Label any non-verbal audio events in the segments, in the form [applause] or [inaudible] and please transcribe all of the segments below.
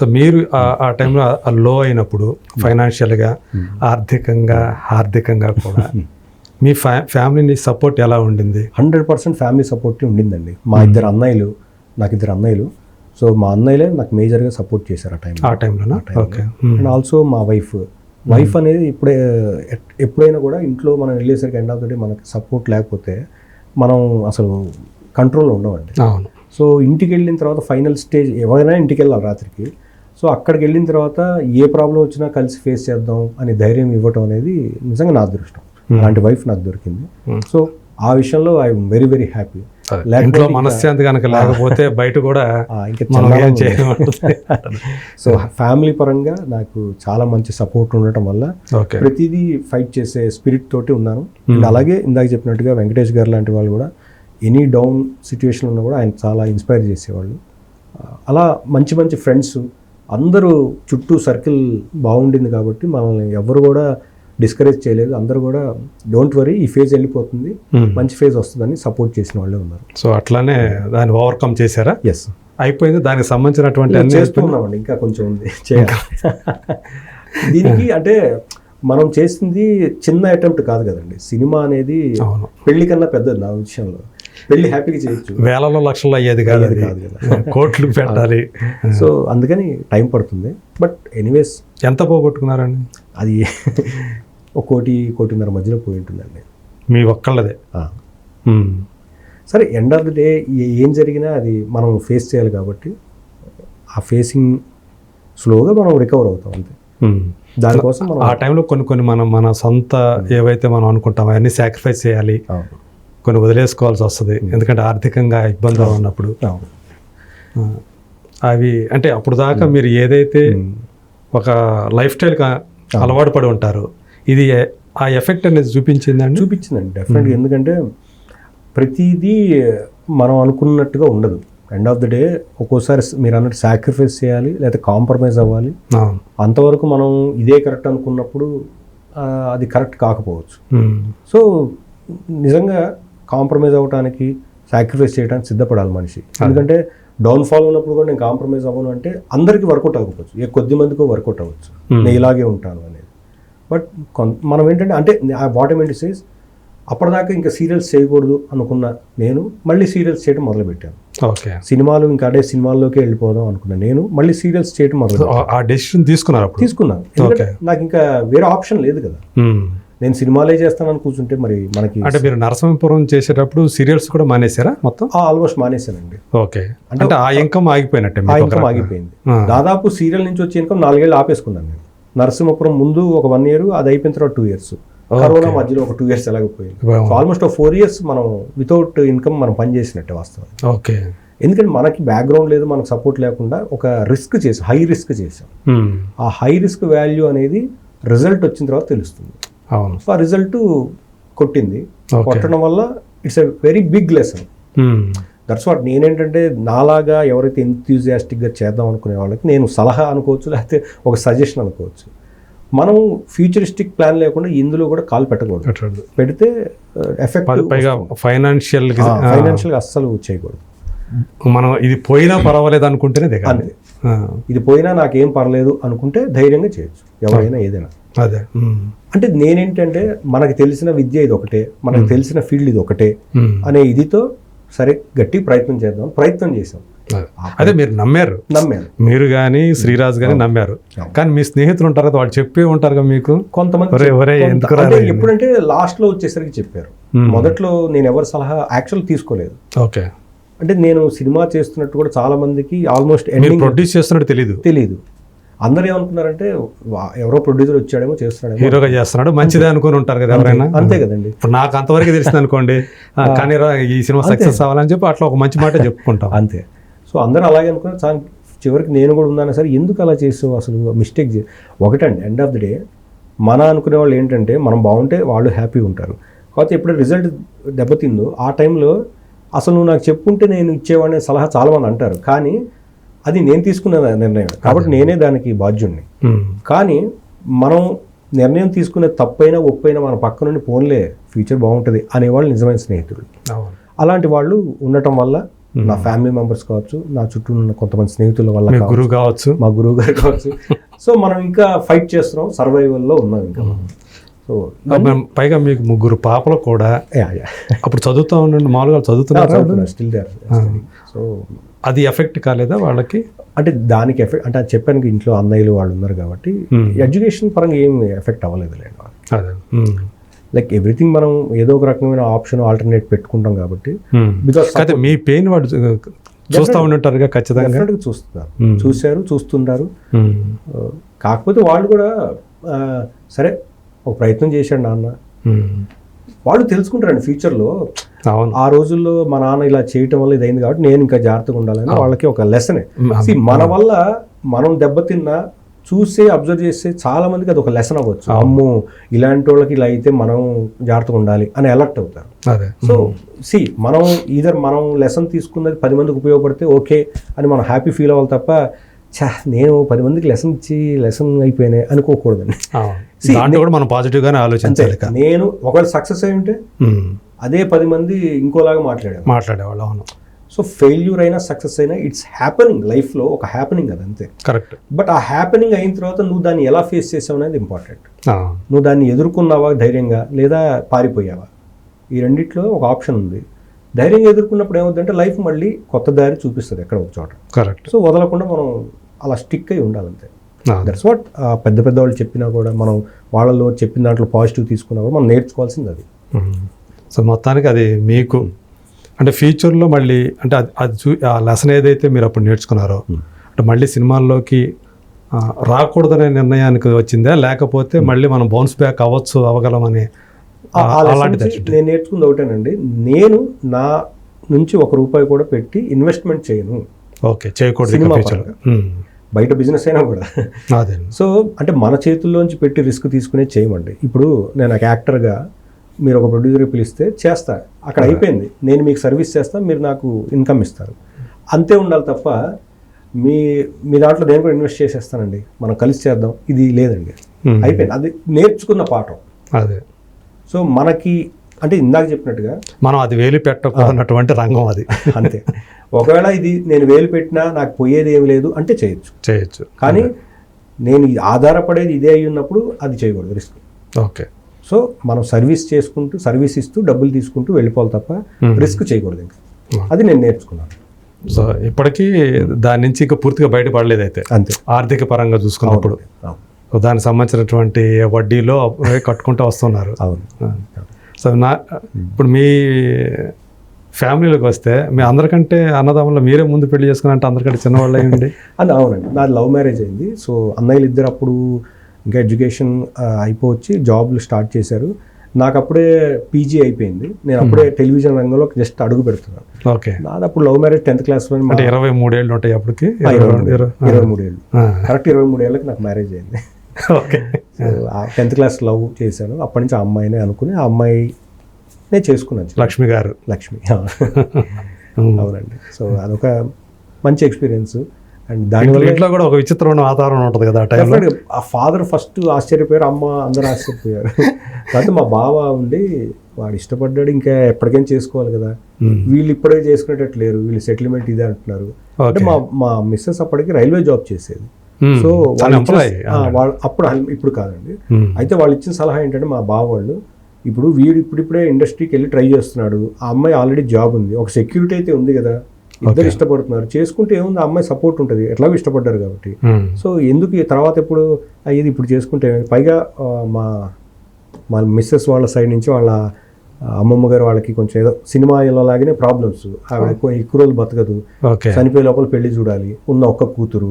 So మీరు ఆ- టైంలో ఆ లో అయినప్పుడు ఫైనాన్షియల్గా ఆర్థికంగా ఆర్థికంగా కూడా [laughs] మీ ఫ్యా ఫ్యామిలీని సపోర్ట్ ఎలా ఉండింది? హండ్రెడ్ పర్సెంట్ ఫ్యామిలీ సపోర్ట్ ఉండిందండి. మా ఇద్దరు అన్నయ్యలు నాకు ఇద్దరు అన్నయ్యలు. సో మా అన్నయ్యలే నాకు మేజర్గా సపోర్ట్ చేశారు ఆ టైంలో. ఆ టైంలోనా? ఓకే. అండ్ ఆల్సో మా వైఫ్ వైఫ్ అనేది ఇప్పుడే ఎప్పుడైనా కూడా ఇంట్లో మనం వెళ్ళేసరికి ఎండ్ ఆఫ్ ద డే మనకి సపోర్ట్ లేకపోతే మనం అసలు కంట్రోల్లో ఉండమండి. అవును. సో ఇంటికి వెళ్ళిన తర్వాత ఫైనల్ స్టేజ్ ఎవరైనా ఇంటికి వెళ్ళాలి రాత్రికి. సో అక్కడికి వెళ్ళిన తర్వాత ఏ ప్రాబ్లం వచ్చినా కలిసి ఫేస్ చేద్దాం అని ధైర్యం ఇవ్వటం అనేది నిజంగా నా అదృష్టం. అలాంటి వైఫ్ నాకు దొరికింది. సో ఆ విషయంలో ఐఎమ్ వెరీ వెరీ హ్యాపీ. ఇంట్లో మనశ్శాంతి కనుక లేకపోతే [laughs] బయట కూడా ఇంకా [laughs] సో ఫ్యామిలీ పరంగా నాకు చాలా మంచి సపోర్ట్ ఉండటం వల్ల ప్రతిదీ ఫైట్ చేసే స్పిరిట్ తోటి ఉన్నాను. అండ్ అలాగే ఇందాక చెప్పినట్టుగా వెంకటేష్ గారు లాంటి వాళ్ళు కూడా ఎనీ డౌన్ సిచ్యువేషన్ ఉన్నా కూడా ఆయన చాలా ఇన్స్పైర్ చేసేవాళ్ళు. అలా మంచి మంచి ఫ్రెండ్స్ అందరూ చుట్టూ సర్కిల్ బాగుండింది కాబట్టి మనల్ని ఎవరు కూడా డిస్కరేజ్ చేయలేదు. అందరూ కూడా డోంట్ వరీ ఈ ఫేజ్ వెళ్ళిపోతుంది. Hmm. మంచి ఫేజ్ వస్తుందని సపోర్ట్ చేసిన వాళ్ళే ఉన్నారు. సో అట్లానే దాన్ని ఓవర్కమ్ చేశారా? ఎస్ అయిపోయింది. దానికి సంబంధించినటువంటి అన్ని చేస్తూ ఉన్నామండి ఇంకా కొంచెం ఉంది. [laughs] దీనికి అంటే మనం చేసింది చిన్న అటెంప్ట్ కాదు కదండి. సినిమా అనేది పెళ్ళి కన్నా పెద్దది నా విషయంలో. పెళ్ళి హ్యాపీగా చేయొచ్చు. వేలలో లక్షల్లో అయ్యేది కాదు అది. కాదు కదా. కోట్లు [laughs] పెట్టాలి. సో అందుకని టైం పడుతుంది. బట్ ఎనీవేస్ ఎంత పోగొట్టుకున్నారండి? అది [laughs] ఒక కోటి కోటిన్నర మధ్యలో పోయి ఉంటుందండి. మీ ఒక్కళ్ళదే. సరే ఎండ్ ఆఫ్ ది డే ఏం జరిగినా అది మనం ఫేస్ చేయాలి కాబట్టి ఆ ఫేసింగ్ స్లోగా మనం రికవర్ అవుతాం అంతే. దానికోసం ఆ టైంలో కొన్ని కొన్ని మనం మన సొంత ఏవైతే మనం అనుకుంటాం అవన్నీ సాక్రిఫైస్ చేయాలి. కొన్ని వదిలేసుకోవాల్సి వస్తుంది. ఎందుకంటే ఆర్థికంగా ఇబ్బందులు ఉన్నప్పుడు. అవును. ఆ, అవి అంటే అప్పుడు దాకా మీరు ఏదైతే ఒక లైఫ్ స్టైల్గా అలవాటు పడి ఉంటారు ఇది ఆ ఎఫెక్ట్ అనేది చూపించిందండి? చూపించిందండి డెఫినెట్గా. ఎందుకంటే ప్రతిదీ మనం అనుకున్నట్టుగా ఉండదు. ఎండ్ ఆఫ్ ద డే ఒక్కోసారి మీరు అన్నట్టు సాక్రిఫైస్ చేయాలి లేదా కాంప్రమైజ్ అవ్వాలి. అంతవరకు మనం ఇదే కరెక్ట్ అనుకున్నప్పుడు అది కరెక్ట్ కాకపోవచ్చు. సో నిజంగా కాంప్రమైజ్ అవ్వడానికి సాక్రిఫైస్ చేయడానికి సిద్ధపడాలి మనిషి. ఎందుకంటే డౌన్ఫాల్ ఉన్నప్పుడు కూడా నేను కాంప్రమైజ్ అవ్వను అంటే అందరికీ వర్కౌట్ అవ్వకపోవచ్చు ఏ కొద్ది మందికో వర్కౌట్ అవ్వచ్చు. నేను ఇలాగే ఉంటాను అనేది. బట్ మనం ఏంటంటే అంటే వాట్ ఏంటి సేస్ అప్పటిదాకా ఇంకా సీరియల్స్ చేయకూడదు అనుకున్న నేను మళ్ళీ సీరియల్స్ చేయడం మొదలుపెట్టాను. ఓకే. సినిమాలు ఇంకా అడే సినిమాల్లోకి వెళ్ళిపోదాం అనుకున్నా నేను మళ్ళీ సీరియల్స్ చేయడం మొదలు ఆ- డెసిషన్ తీసుకున్నారు తీసుకున్నాను. నాకు ఇంకా వేరే ఆప్షన్ లేదు కదా. నేను సినిమాలే చేస్తానని కూర్చుంటే మరి మనకి అంటే మీరు నరసింహపురం చేసేటప్పుడు సీరియల్స్ కూడా మానేశారా మొత్తం? ఆల్మోస్ట్ మానేశానండి. ఓకే. అంటే ఆ ఇన్కమ్ ఆగిపోయినట్టే ఆ ఇన్కమ్. ఆగిపోయింది. దాదాపు సీరియల్ నుంచి వచ్చే ఇన్కమ్ నాలుగేళ్ళు ఆపేసుకున్నాను నేను. నరసింహపురం ముందు ఒక వన్ ఇయర్ అది అయిపోయిన తర్వాత టూ ఇయర్స్ కరోనా మధ్యలో ఒక టూ ఇయర్స్ ఎలాగపోయింది. ఆల్మోస్ట్ ఒక ఫోర్ ఇయర్స్ మనం వితౌట్ ఇన్కమ్ మనం పని చేసినట్టే వాస్తవం. ఓకే. ఎందుకంటే మనకి బ్యాక్గ్రౌండ్ లేదు మనకు సపోర్ట్ లేకుండా ఒక రిస్క్ చేసాం హై రిస్క్ చేసాం. ఉమ్. ఆ హై రిస్క్ వాల్యూ అనేది రిజల్ట్ వచ్చిన తర్వాత తెలుస్తుంది. అవును. ఆ రిజల్ట్ కొట్టింది. కొట్టడం వల్ల it's a very big lesson. That's what నేనేంటంటే నాలాగా ఎవరైతే ఎంతూజియాస్టిక్గా చేద్దాం అనుకునే వాళ్ళకి నేను సలహా అనుకోవచ్చు లేకపోతే ఒక సజెషన్ అనుకోవచ్చు. మనం ఫ్యూచరిస్టిక్ ప్లాన్ లేకుండా ఇందులో కూడా కాల్ పెట్టకూడదు. పెడితే ఎఫెక్ట్ పైగా ఫైనాన్షియల్ ఫైనాన్షియల్గా అస్సలు చేయకూడదు. మనం ఇది పోయినా పర్వాలేదు అనుకుంటేనే దిగాలి. ఇది పోయినా నాకేం పర్లేదు అనుకుంటే ధైర్యంగా చేయొచ్చు ఎవరైనా ఏదైనా. అదే. అంటే నేనేంటంటే మనకి తెలిసిన విద్య ఇది ఒకటే మనకు తెలిసిన ఫీల్డ్ ఇది ఒకటే. అనే ఇదితో సరే గట్టి ప్రయత్నం చేద్దాం ప్రయత్నం చేసాం అదే. మీరు నమ్మారు. నమ్మాను. మీరు కానీ శ్రీరాజ్ కానీ నమ్మారు. కానీ మీ స్నేహితులు ఉంటారు కదా వాళ్ళు చెప్పే ఉంటారు కదా మీకు? కొంతమంది? ఎప్పుడంటే లాస్ట్లో వచ్చేసరికి చెప్పారు. మొదట్లో నేను ఎవరి సలహా యాక్చువల్ తీసుకోలేదు. ఓకే. అంటే నేను సినిమా చేస్తున్నట్టు కూడా చాలా మందికి ఆల్మోస్ట్ ఎండింగ్ ప్రొడ్యూస్ చేస్తున్నట్టు తెలీదు. తెలియదు అందరూ ఏమనుకున్నారంటే ఎవరో ప్రొడ్యూసర్ వచ్చాడేమో చేస్తున్నాడేమో హీరోగా చేస్తున్నాడు మంచిదే అనుకుని ఉంటారు కదా ఎవరైనా? అంతే. కదండి. ఇప్పుడు నాకు అంతవరకు తెలిసింది అనుకోండి. కానీ ఈ సినిమా సక్సెస్ అవ్వాలని చెప్పి అట్లా ఒక మంచి మాట చెప్పుకుంటాం. అంతే. సో అందరూ అలాగే అనుకున్నారు. చా- చివరికి నేను కూడా ఉన్నాను సరే ఎందుకు అలా చేసావు అసలు? మిస్టేక్ ఒకటండి ఎండ్ ఆఫ్ ది డే మన అనుకునే వాళ్ళు ఏంటంటే మనం బాగుంటే వాళ్ళు హ్యాపీగా ఉంటారు. కాకపోతే ఎప్పుడు రిజల్ట్ దెబ్బతిందో ఆ టైంలో అసలు నువ్వు నాకు చెప్పుంటే నేను ఇచ్చేవాడిని సలహా చాలామంది అంటారు. కానీ అది నేను తీసుకున్న నిర్ణయం. కాబట్టి నేనే దానికి బాధ్యుణ్ణి. కానీ మనం నిర్ణయం తీసుకునే తప్పైనా ఒప్పైనా మన పక్క నుండి పోన్లే ఫ్యూచర్ బాగుంటుంది అనేవాళ్ళు నిజమైన స్నేహితులు. అలాంటి వాళ్ళు ఉండటం వల్ల నా ఫ్యామిలీ మెంబర్స్ కావచ్చు నా చుట్టూ ఉన్న కొంతమంది స్నేహితుల వల్ల గురువు కావచ్చు. మా గురువు గారు కావచ్చు. [laughs] సో మనం ఇంకా ఫైట్ చేస్తున్నాం సర్వైవల్లో ఉన్నాం ఇంకా. సో పైగా మీకు ముగ్గురు పాపలు కూడా అప్పుడు చదువుతా ఉండండి మామూలుగా చదువుతున్నారు స్టిల్ దేర్ సో అది ఎఫెక్ట్ కాలేదా వాళ్ళకి? అంటే దానికి ఎఫెక్ట్ అంటే అది చెప్పాను ఇంట్లో అన్నయ్యలు వాళ్ళు ఉన్నారు కాబట్టి. ఎడ్యుకేషన్ పరంగా ఏం ఎఫెక్ట్ అవ్వలేదు లేండి ఉమ్. లైక్ ఎవ్రీథింగ్ మనం ఏదో ఒక రకమైన ఆప్షన్ ఆల్టర్నేట్ పెట్టుకుంటాం కాబట్టి. బికాస్ అయితే మీ పెయిన్ వాడు చూస్తూ ఉండుంటారుగా ఖచ్చితంగా. చూస్తున్నారు. చూశారు చూస్తున్నారు కాకపోతే వాళ్ళు కూడా సరే ఒక ప్రయత్నం చేశాడు నాన్న. వాళ్ళు తెలుసుకుంటారండి ఫ్యూచర్లో. అవును. ఆ రోజుల్లో మా నాన్న ఇలా చేయటం వల్ల ఇదైంది కాబట్టి నేను ఇంకా జాగ్రత్తగా ఉండాలని వాళ్ళకి ఒక లెసనే మన వల్ల మనం దెబ్బతిన్నా చూసి అబ్జర్వ్ చేస్తే చాలా మందికి అది ఒక లెసన్ అవ్వచ్చు. అమ్మో ఇలాంటి వాళ్ళకి ఇలా అయితే మనం జాగ్రత్తగా ఉండాలి అని అలర్ట్ అవుతారు. సో సి మనం ఈధర్ మనం లెసన్ తీసుకున్నది పది మందికి ఉపయోగపడితే ఓకే అని మనం హ్యాపీ ఫీల్ అవ్వాలి తప్ప ఛా నేను పది మందికి లెసన్ ఇచ్చి లెసన్ అయిపోయినాయి అనుకోకూడదండి. దాంట్లో కూడా మనం పాజిటివ్ గానే ఆలోచించాలి. నేను ఒకవేళ సక్సెస్ అయి ఉంటే. అదే పది మంది ఇంకోలాగా మాట్లాడారు మాట్లాడేవాళ్ళు అవును. సో ఫెయిల్యూర్ అయినా సక్సెస్ అయినా ఇట్స్ హ్యాపెనింగ్ లైఫ్లో ఒక హ్యాపెనింగ్ అది అంతే. కరెక్ట్ బట్ ఆ హ్యాపెనింగ్ అయిన తర్వాత నువ్వు దాన్ని ఎలా ఫేస్ చేసావు అనేది ఇంపార్టెంట్. నువ్వు దాన్ని ఎదుర్కొన్నావా ధైర్యంగా లేదా పారిపోయావా? ఈ రెండిట్లో ఒక ఆప్షన్ ఉంది. ధైర్యంగా ఎదుర్కొన్నప్పుడు ఏమవుతుందంటే లైఫ్ మళ్ళీ కొత్త దారి చూపిస్తుంది ఎక్కడ ఒక చోట. కరెక్ట్ సో వదలకుండా మనం అలా స్టిక్ అయి ఉండాలంతే. దట్స్ వాట్ పెద్ద పెద్ద వాళ్ళు చెప్పినా కూడా మనం వాళ్ళలో చెప్పిన దాంట్లో పాజిటివ్ తీసుకున్నా కూడా మనం నేర్చుకోవాల్సింది అది. సో మొత్తానికి అది మీకు అంటే ఫ్యూచర్లో మళ్ళీ అంటే అది అది చూ ఆ లెసన్ ఏదైతే మీరు అప్పుడు నేర్చుకున్నారో అంటే మళ్ళీ సినిమాల్లోకి రాకూడదనే నిర్ణయానికి వచ్చిందా? లేకపోతే మళ్ళీ మనం బౌన్స్ బ్యాక్ అవ్వచ్చు నుంచి నేను నేర్చుకుంది ఒకటేనండి. నేను నా నుంచి ఒక రూపాయి కూడా పెట్టి ఇన్వెస్ట్మెంట్ చేయను. ఓకే చేయకూడదు బయట బిజినెస్ అయినా కూడా. అదే. సో అంటే మన చేతుల్లోంచి పెట్టి రిస్క్ తీసుకునే చేయమండి. ఇప్పుడు నేను ఒక యాక్టర్గా మీరు ఒక ప్రొడ్యూసర్ పిలిస్తే చేస్తా. అక్కడ అయిపోయింది. నేను మీకు సర్వీస్ చేస్తా మీరు నాకు ఇన్కమ్ ఇస్తారు. అంతే ఉండాలి తప్ప మీ మీ దాంట్లో నేను కూడా ఇన్వెస్ట్ చేసేస్తానండి. మనం కలిసి చేద్దాం. ఇది లేదండి. అయిపోయింది. అది నేర్చుకున్న పాఠం. అదే. సో మనకి అంటే ఇందాక చెప్పినట్టుగా మనం అది వేలు పెట్టకూడనటువంటి రంగం అది. అంతే. ఒకవేళ ఇది నేను వేలు పెట్టినా నాకు పోయేది ఏమి లేదు అంటే చేయొచ్చు. చేయొచ్చు. కానీ నేను ఆధారపడేది ఇదే అయి ఉన్నప్పుడు అది చేయకూడదు రిస్క్. ఓకే. సో మనం సర్వీస్ చేసుకుంటూ సర్వీస్ ఇస్తూ డబ్బులు తీసుకుంటూ వెళ్ళిపోవాలి తప్ప. రిస్క్ చేయకూడదు ఇంకా. అది నేను నేర్చుకున్నాను. సో ఇప్పటికీ దాని నుంచి ఇంకా పూర్తిగా బయటపడలేదు అయితే. అంతే. ఆర్థిక పరంగా చూసుకున్నప్పుడు. దానికి సంబంధించినటువంటి వడ్డీలో కట్టుకుంటూ వస్తున్నారు. అవును. సో నా ఇప్పుడు మీ ఫ్యామిలీలోకి వస్తే మీ అందరికంటే అన్నదమ్ములు మీరే ముందు పెళ్ళి చేసుకుని అంటే అందరికంటే చిన్నవాళ్ళు అయ్యండి. [laughs] అది అవునండి. నాది లవ్ మ్యారేజ్ అయింది. సో అన్నయ్యలు ఇద్దరు అప్పుడు ఇంకా ఎడ్యుకేషన్ అయిపోవచ్చి జాబ్లు స్టార్ట్ చేశారు. నాకు అప్పుడే పీజీ అయిపోయింది. నేను అప్పుడే టెలివిజన్ రంగంలో జస్ట్ అడుగు పెడుతున్నాను. ఓకే. నాది అప్పుడు లవ్ మ్యారేజ్ టెన్త్ క్లాస్లో అంటే ఇరవై మూడేళ్ళు ఉంటాయి అప్పటికి? ఇరవై ఇరవై మూడు- ఇరవై- ఇరవై మూడేళ్ళు. కరెక్ట్ ఇరవై మూడేళ్ళకి నాకు మ్యారేజ్ అయింది. [laughs] ఓకే. టెన్త్ క్లాస్ లవ్ చేశాను. అప్పటి నుంచి ఆ అమ్మాయినే అనుకుని ఆ అమ్మాయినే చేసుకున్నాను. లక్ష్మి గారు. లక్ష్మి. అవునండి. సో అదొక మంచి ఎక్స్పీరియన్స్. అండ్ దానివల్ల ఇంట్లో కూడా ఒక విచిత్రమైన వాతావరణం ఉంటుంది కదా ఆ టైంలో. Definitely. ఆ ఫాదర్ ఫస్ట్ ఆశ్చర్యపోయారు అమ్మ అందరూ ఆశ్చర్యపోయారు. కాకపోతే మా బావ ఉండి వాడు ఇష్టపడ్డాడు ఇంకా ఎప్పటికైనా చేసుకోవాలి కదా. వీళ్ళు ఇప్పుడే చేసుకునేటట్టు లేరు వీళ్ళు సెటిల్మెంట్ ఇదే అంటున్నారు. అంటే. మా మా మిస్సెస్ అప్పటికి రైల్వే జాబ్ చేసేది. సో తను వాళ్ళు అప్పుడు ఇప్పుడు కాదండి. ఉమ్. అయితే వాళ్ళు ఇచ్చిన సలహా ఏంటంటే మా బావ వాళ్ళు ఇప్పుడు వీడు ఇప్పుడిప్పుడే ఇండస్ట్రీకి వెళ్ళి ట్రై చేస్తున్నాడు. ఆ అమ్మాయి ఆల్రెడీ జాబ్ ఉంది. ఒక సెక్యూరిటీ అయితే ఉంది కదా. ఇద్దరు ఇష్టపడుతున్నారు. చేసుకుంటే ఏముంది? ఆ అమ్మాయి సపోర్ట్ ఉంటుంది. ఎట్లాగో ఇష్టపడ్డారు కాబట్టి. ఉమ్. సో ఎందుకు తర్వాత ఎప్పుడు అయ్యేది ఇప్పుడు చేసుకుంటే పైగా మా మా మిస్సెస్ వాళ్ళ సైడ్ నుంచి వాళ్ళ అమ్మమ్మ గారు వాళ్ళకి కొంచెం ఏదో సినిమా లాగానే ప్రాబ్లమ్స్ ఆవిడ ఎక్కువ రోజులు బతకదు. చనిపోయే లోపల పెళ్ళి చూడాలి. ఉన్న ఒక్క కూతురు.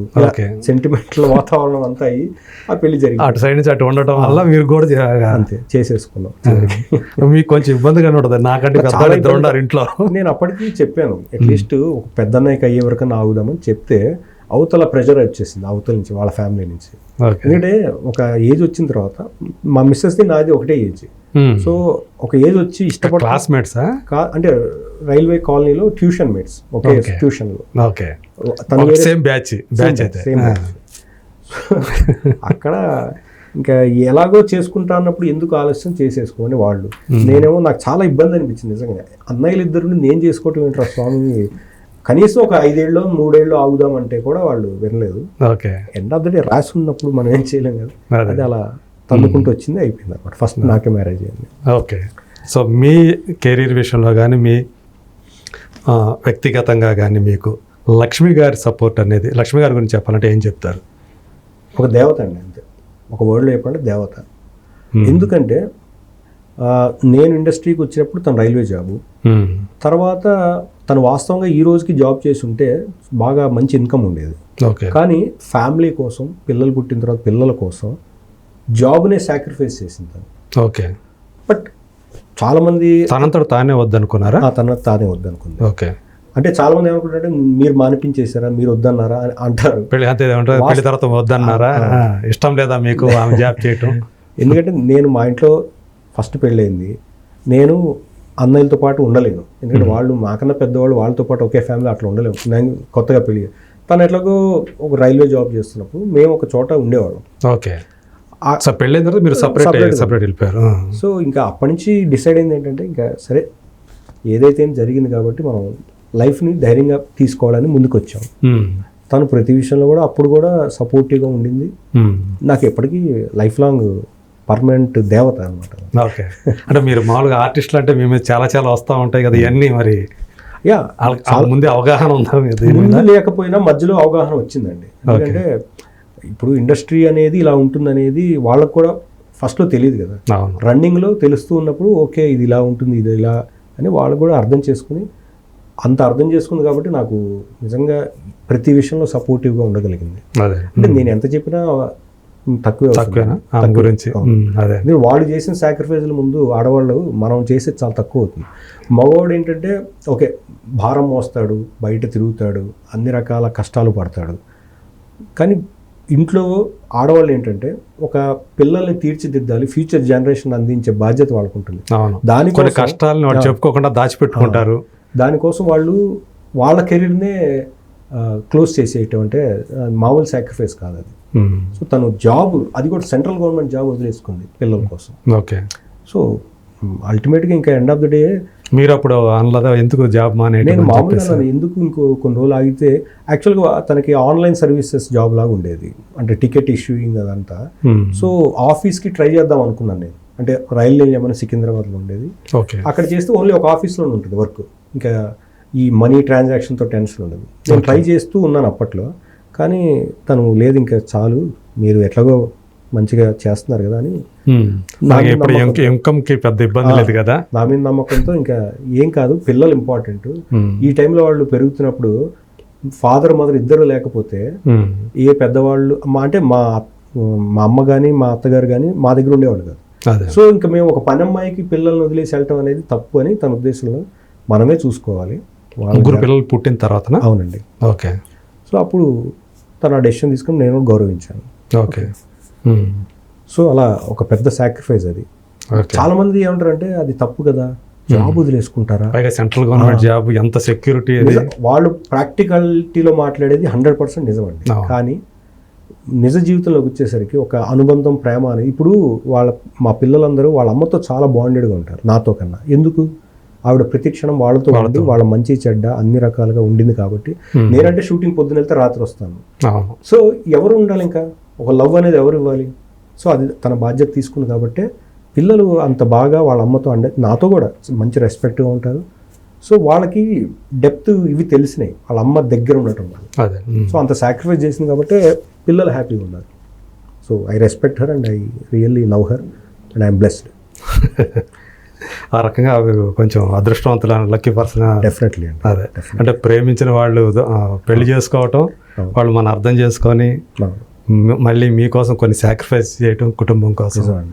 సెంటిమెంటల్ వాతావరణం అంతా అయ్యి ఆ పెళ్ళి జరిగింది. అటు సైడ్ నుంచి అటు ఉండటం వల్ల మీరు కూడా అంతే. చేసేసుకున్నాం. మీకు కొంచెం ఇబ్బందిగా ఉంటుంది. నాకంటే పెద్ద చాలా ఇద్దరు ఉన్నారు ఇంట్లో. నేను అప్పటికి చెప్పాను. అట్లీస్ట్ ఒక పెద్ద అన్నయ్యకి అయ్యే వరకు ఆగుదామని చెప్తే అవతల ప్రెషర్ వచ్చేసింది అవతల నుంచి వాళ్ళ ఫ్యామిలీ నుంచి. ఎందుకంటే ఒక ఏజ్ వచ్చిన తర్వాత మా మిస్సెస్ది నాది ఒకటే ఏజ్. సో ఒక ఏజ్ వచ్చి ఇష్టపడ క్లాస్మేట్సా అంటే రైల్వే కాలనీలో ట్యూషన్ మేట్స్ ఒకే. ట్యూషన్లో ఓకే సేమ్ బ్యాచ్ సేమ్. అక్కడ ఇంకా ఎలాగో చేసుకుంటా అన్నప్పుడు ఎందుకు ఆలస్యం చేసేసుకోమని వాళ్ళు. నేనేమో నాకు చాలా ఇబ్బంది అనిపించింది నిజంగా. అన్నయ్యలు ఇద్దరు నేను చేసుకోవటం ఏంట్రా స్వామి? కనీసం ఒక ఐదేళ్ళు మూడేళ్ళు ఆగుదామంటే కూడా వాళ్ళు వినలేదు. Okay. End of the day రాసి ఉన్నప్పుడు మనం ఏం చేయలేం కదా. అదే. అలా తన్నుకుంటూ వచ్చింది అయిపోయింది అనమాట ఫస్ట్ నాకే మ్యారేజ్ అయింది. ఓకే. సో మీ కెరీర్ విషయంలో కానీ మీ వ్యక్తిగతంగా కానీ మీకు లక్ష్మి గారి సపోర్ట్ అనేది లక్ష్మి గారి గురించి చెప్పాలంటే ఏం చెప్తారు? ఒక దేవత అండి అంతే. ఒక వర్డ్లో చెప్పాలంటే దేవత. ఎందుకంటే నేను ఇండస్ట్రీకి వచ్చినప్పుడు తను రైల్వే జాబు. తర్వాత తను వాస్తవంగా ఈ రోజుకి జాబ్ చేసి ఉంటే బాగా మంచి ఇన్కమ్ ఉండేది. ఓకే. కానీ ఫ్యామిలీ కోసం పిల్లలు పుట్టిన తర్వాత పిల్లల కోసం జాబ్నే సాక్రిఫైస్ చేసింది తను. ఓకే. బట్ చాలామంది తనంతట తానే వద్దనుకున్నారా? తన తానే వద్దనుకుంది. ఓకే. అంటే చాలా మంది ఏమనుకుంటారంటే మీరు మానిపించేశారా మీరు వద్దన్నారా అని అంటారు. పెళ్ళి అంతే ఏమంటారు? పెళ్ళి తర్వాత వద్దన్నారా? ఇష్టం లేదా మీకు ఆమె జాబ్ చేయటం? [laughs] ఎందుకంటే నేను మా ఇంట్లో ఫస్ట్ పెళ్ళయింది. నేను అన్నయ్యలతో పాటు ఉండలేను ఎందుకంటే వాళ్ళు మాకన్నా పెద్దవాళ్ళు వాళ్ళతో పాటు ఒకే ఫ్యామిలీ అట్లా ఉండలేము నేను కొత్తగా పెళ్ళి తను ఎట్లాగో ఒక రైల్వే జాబ్ చేస్తున్నప్పుడు మేము ఒక చోట ఉండేవాళ్ళం ఓకే పెళ్ళైన తర్వాత మీరు సపరేట్. సపరేట్ వెళ్ళిపోయారు. సో ఇంకా అప్పటి నుంచి డిసైడ్ అయింది ఏంటంటే ఇంకా సరే ఏదైతే ఏం జరిగింది కాబట్టి మనం లైఫ్ని ధైర్యంగా తీసుకోవాలని ముందుకు వచ్చాం. తను ప్రతి విషయంలో కూడా అప్పుడు కూడా సపోర్టివ్గా ఉండింది. నాకు ఎప్పటికీ లైఫ్ లాంగ్ పర్మనెంట్ దేవత అనమాట ఓకే. అంటే మీరు మామూలుగా ఆర్టిస్టులు అంటే మీ మీద చాలా చాలా వస్తూ ఉంటాయి కదా ఇవన్నీ మరి. యా ముందే అవగాహన ఉందా మీద? లేకపోయినా మధ్యలో అవగాహన వచ్చిందండి. ఎందుకంటే ఇప్పుడు ఇండస్ట్రీ అనేది ఇలా ఉంటుందనేది వాళ్ళకు కూడా ఫస్ట్లో తెలియదు కదా. రన్నింగ్లో తెలుస్తూ ఉన్నప్పుడు ఓకే ఇది ఇలా ఉంటుంది ఇది ఇలా అని వాళ్ళు కూడా అర్థం చేసుకుని అంత అర్థం చేసుకుంది కాబట్టి నాకు నిజంగా ప్రతి విషయంలో సపోర్టివ్గా ఉండగలిగింది. అంటే నేను ఎంత చెప్పినా తక్కువే. తక్కువేనా తక్కువే. గురించి. అదే. వాళ్ళు చేసిన సాక్రిఫైస్ల ముందు ఆడవాళ్ళు మనం చేసేది చాలా తక్కువ అవుతుంది. మగవాడు ఏంటంటే ఓకే భారం మోస్తాడు బయట తిరుగుతాడు అన్ని రకాల కష్టాలు పడతాడు. కానీ ఇంట్లో ఆడవాళ్ళు ఏంటంటే ఒక పిల్లల్ని తీర్చిదిద్దాలి ఫ్యూచర్ జనరేషన్ అందించే బాధ్యత వాళ్ళకు ఉంటుంది. దానికోసం- కొన్ని కష్టాలను వాళ్ళు చెప్పుకోకుండా దాచిపెట్టుకుంటారు. దానికోసం వాళ్ళు వాళ్ళ కెరీర్నే క్లోజ్ చేసేయటం అంటే మామూలు సాక్రిఫైస్ కాదు అది. సో తను జాబ్ అది కూడా సెంట్రల్ గవర్నమెంట్ జాబ్ వదిలేసుకుంది పిల్లల కోసం. ఓకే సో అల్టిమేట్గా ఇంకా ఎండ్ ఆఫ్ ద డే మీరు అప్పుడు అనలేదా? ఎందుకు జాబ్ మానేయటం నేను మామూలుగా ఎందుకు ఇంకో కొన్ని రోజులు ఆగితే యాక్చువల్గా తనకి ఆన్లైన్ సర్వీసెస్ జాబ్ లాగా ఉండేది. అంటే టికెట్ ఇష్యూయింగ్ అదంతా. సో ఆఫీస్కి ట్రై చేద్దాం అనుకున్నాను నేను. అంటే రైలు నిలయమని సికింద్రాబాద్లో ఉండేది. ఓకే అక్కడ చేస్తే ఓన్లీ ఒక ఆఫీస్లోనే ఉంటుంది వర్క్. ఇంకా ఈ మనీ ట్రాన్సాక్షన్తో టెన్షన్ ఉండదు. నేను ట్రై చేస్తూ ఉన్నాను అప్పట్లో. కానీ తను లేదు ఇంకా చాలు మీరు ఎట్లాగో మంచిగా చేస్తున్నారు కదా అని. ఇన్కమ్కి పెద్ద ఇబ్బంది లేదు కదా? నా మీద నమ్మకంతో ఇంకా ఏం కాదు పిల్లలు ఇంపార్టెంట్. ఈ టైంలో వాళ్ళు పెరుగుతున్నప్పుడు ఫాదర్ మదర్ ఇద్దరు లేకపోతే. ఏ పెద్దవాళ్ళు మా అంటే మా మా అమ్మ కానీ మా అత్తగారు కానీ మా దగ్గర ఉండేవాళ్ళు కాదు. సో ఇంకా మేము ఒక పని అమ్మాయికి పిల్లల్ని వదిలేసి వెళ్ళటం అనేది తప్పు అని తన ఉద్దేశంలో మనమే చూసుకోవాలి. వాళ్ళ ముగ్గురు పిల్లలు పుట్టిన తర్వాతనా? అవునండి. ఓకే. సో అప్పుడు తన డెసిషన్ తీసుకుని నేను గౌరవించాను. ఓకే. సో అలా ఒక పెద్ద సాక్రిఫైస్ అది. చాలా మంది ఏమంటారంటే అది తప్పు కదా జాబ్ వదిలేసుకుంటారా? పైగా సెంట్రల్ గవర్నమెంట్ జాబ్ ఎంత సెక్యూరిటీ అది? నిజం. వాళ్ళు ప్రాక్టికాలిటీలో మాట్లాడేది హండ్రెడ్ పర్సెంట్ నిజమండి. అవును. కానీ నిజ జీవితంలోకి వచ్చేసరికి ఒక అనుబంధం ప్రేమ అనేది ఇప్పుడు వాళ్ళ మా పిల్లలందరూ వాళ్ళ అమ్మతో చాలా బాండెడ్గా ఉంటారు నాతో కన్నా. ఎందుకు? ఆవిడ ప్రతి క్షణం వాళ్ళతో ఉండి వాళ్ళ మంచి చెడ్డ అన్ని రకాలుగా ఉండింది కాబట్టి. నేనంటే షూటింగ్ పొద్దున వెళ్తే రాత్రి వస్తాను. సో ఎవరు ఉండాలి ఇంకా? ఒక లవ్ అనేది ఎవరు ఇవ్వాలి? సో అది తన బాధ్యత తీసుకుంది కాబట్టి పిల్లలు అంత బాగా వాళ్ళ అమ్మతో అండే నాతో కూడా మంచి రెస్పెక్ట్గా ఉంటారు. సో వాళ్ళకి డెప్త్ ఇవి తెలిసినాయి. వాళ్ళ అమ్మ దగ్గర ఉండటం వల్ల. సో అంత సాక్రిఫైస్ చేసింది కాబట్టి పిల్లలు హ్యాపీగా ఉన్నారు. So I respect her and I really love her and I'm blessed ఆ రకంగా అవి కొంచెం అదృష్టవంతుల లక్కీ పర్సన్ డెఫినెట్లీ అదే. అంటే ప్రేమించిన వాళ్ళు పెళ్ళి చేసుకోవటం. వాళ్ళు మన అర్థం చేసుకొని మళ్ళీ మీకోసం కొన్ని సాక్రిఫైస్ చేయటం కుటుంబం కోసం.